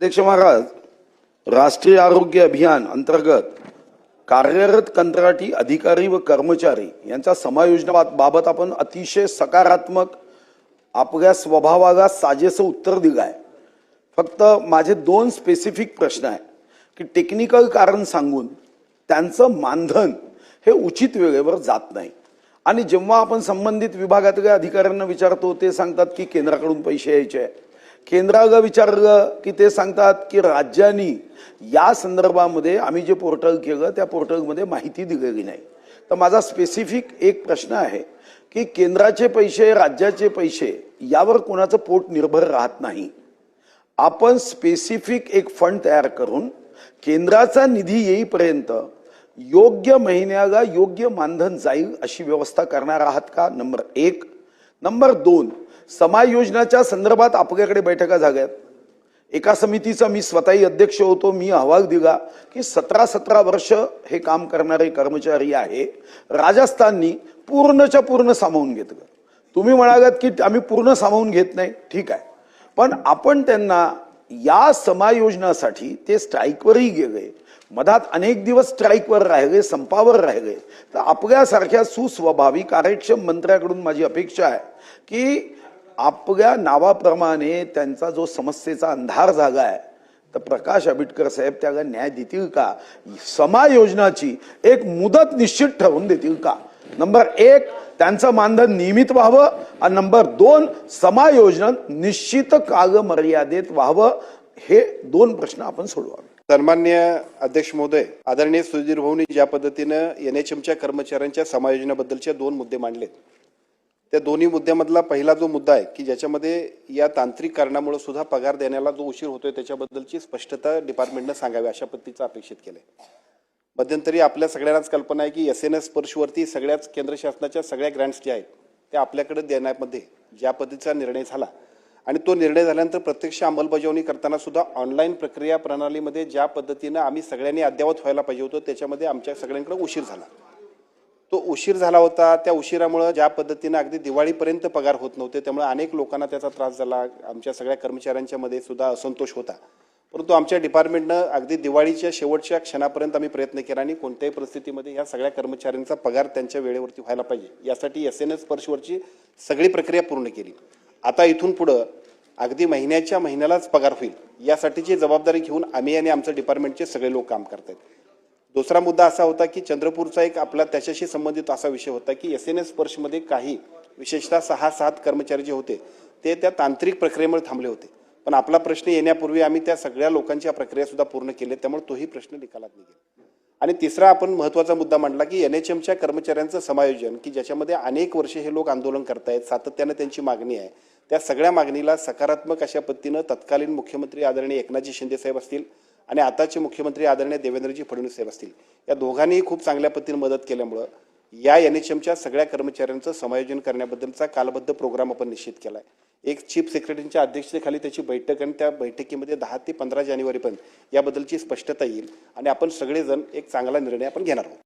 अध्यक्ष महाराज राष्ट्रीय आरोग्य अभियान अंतर्गत कार्यरत कंत्राटी अधिकारी व कर्मचारी यांच्या समायोजनाबाबत आपण अतिशय सकारात्मक आपल्या स्वभावाला साजेसं उत्तर दिलं आहे. फक्त माझे दोन स्पेसिफिक प्रश्न आहे की टेक्निकल कारण सांगून त्यांचं मानधन हे उचित वेळेवर जात नाही. आणि जेव्हा आपण संबंधित विभागातल्या अधिकाऱ्यांना विचारतो ते सांगतात की केंद्राकडून पैसे यायचे आहे केंद्राला विचारलं की ते सांगतात की राज्यांनी या संदर्भामध्ये आम्ही जे पोर्टल केलं त्या पोर्टलमध्ये माहिती दिलेली नाही. तर माझा स्पेसिफिक एक प्रश्न आहे की केंद्राचे पैसे राज्याचे पैसे यावर कोणाचं पोट निर्भर राहत नाही. आपण स्पेसिफिक एक फंड तयार करून केंद्राचा निधी येईपर्यंत योग्य महिन्याला योग्य मानधन जाईल अशी व्यवस्था करणार आहात का? नंबर एक. नंबर दोन. समायोजनाच्या संदर्भात आपल्याकडे बैठका झाल्यात एका समितीचा मी स्वतःही अध्यक्ष होतो मी अहवाल दिला की सतरा सतरा वर्ष हे काम करणारे कर्मचारी आहे राजस्थाननी पूर्णच्या पूर्ण सामावून घेतलं. तुम्ही म्हणालात की आम्ही पूर्ण सामावून घेत नाही ठीक आहे. पण आपण त्यांना या समायोजनासाठी ते स्ट्राईकवरही गेले. मधात अनेक दिवस स्ट्राईकवर राहिले संपावर राहिले. तर आपल्यासारख्या सुस्वभावी कार्यक्षम मंत्र्याकडून माझी अपेक्षा आहे की आपल्या नावाप्रमाणे त्यांचा जो समस्येचा अंधार जागा आहे तर प्रकाश आंबेडकर साहेब त्याला न्याय देतील का? समायोजनाची एक मुदत निश्चित ठरवून देतील का? नंबर एक त्यांचं मानधन नियमित व्हावं. आणि नंबर दोन समायोजन निश्चित कालमर्यादेत व्हावं. हे दोन प्रश्न आपण सोडवावे. सन्मान्य अध्यक्ष महोदय आदरणीय सुधीर भाऊनी ज्या पद्धतीनं एनएचएमच्या कर्मचाऱ्यांच्या समायोजनाबद्दलचे दोन मुद्दे मांडलेत. त्या दोन्ही मुद्द्यामधला पहिला जो मुद्दा आहे की ज्याच्यामध्ये या तांत्रिक कारणामुळे सुद्धा पगार देण्याला जो उशीर होतोय त्याच्याबद्दलची स्पष्टता डिपार्टमेंटनं सांगावी अशा पद्धतीचं अपेक्षित केलंय. मध्यंतरी आपल्या सगळ्यांनाच कल्पना आहे की एस एन एस स्पर्शवरती सगळ्याच केंद्र शासनाच्या सगळ्या ग्रँट्स ज्या आहेत त्या आपल्याकडे देण्यामध्ये ज्या पद्धतीचा निर्णय झाला आणि तो निर्णय झाल्यानंतर प्रत्यक्ष अंमलबजावणी करताना सुद्धा ऑनलाईन प्रक्रिया प्रणालीमध्ये ज्या पद्धतीनं आम्ही सगळ्यांनी अद्ययावत व्हायला पाहिजे होतं त्याच्यामध्ये आमच्या सगळ्यांकडे उशीर झाला. तो उशीर झाला होता. त्या उशिरामुळं ज्या पद्धतीनं अगदी दिवाळीपर्यंत पगार होत नव्हते त्यामुळे अनेक लोकांना त्याचा त्रास झाला. आमच्या सगळ्या कर्मचाऱ्यांच्या मध्ये सुद्धा असंतोष होता. परंतु आमच्या डिपार्टमेंटनं अगदी दिवाळीच्या शेवटच्या क्षणापर्यंत आम्ही प्रयत्न केला आणि कोणत्याही परिस्थितीमध्ये या सगळ्या कर्मचाऱ्यांचा पगार त्यांच्या वेळेवरती व्हायला पाहिजे. यासाठी एस एन एस स्पर्शवरची सगळी प्रक्रिया पूर्ण केली. आता इथून पुढं अगदी महिन्याच्या महिन्यालाच पगार होईल. यासाठीची जबाबदारी घेऊन आम्ही आणि आमचं डिपार्टमेंटचे सगळे लोक काम करतायत. दुसरा मुद्दा असा होता की चंद्रपूरचा एक आपला त्याच्याशी संबंधित असा विषय होता की एस एन एस स्पर्शमध्ये काही विशेषतः सहा सात कर्मचारी जे होते ते त्या तांत्रिक प्रक्रियेमुळे थांबले होते. पण आपला प्रश्न येण्यापूर्वी आम्ही त्या सगळ्या लोकांच्या प्रक्रियासुद्धा पूर्ण केल्या त्यामुळे तोही प्रश्न निकालात निघेल. आणि तिसरा आपण महत्त्वाचा मुद्दा मांडला की एन एच एमच्या कर्मचाऱ्यांचं समायोजन की ज्याच्यामध्ये अनेक वर्षे हे लोक आंदोलन करतायत सातत्यानं त्यांची मागणी आहे त्या सगळ्या मागणीला सकारात्मक अशा पद्धतीनं तत्कालीन मुख्यमंत्री आदरणीय एकनाथजी शिंदे साहेब असतील आणि आताचे मुख्यमंत्री आदरणीय देवेंद्रजी फडणवीस साहेब असतील या दोघांनीही खूप चांगल्या पद्धतीने मदत केल्यामुळं या एन एच एमच्या सगळ्या कर्मचाऱ्यांचं समायोजन करण्याबद्दलचा कालबद्ध प्रोग्राम आपण निश्चित आहे एक चीफ सेक्रेटरीच्या अध्यक्षतेखाली त्याची बैठक आणि त्या बैठकीमध्ये दहा ते पंधरा जानेवारीपर्यंत याबद्दलची स्पष्टता येईल आणि आपण सगळेजण एक चांगला निर्णय आपण घेणार आहोत.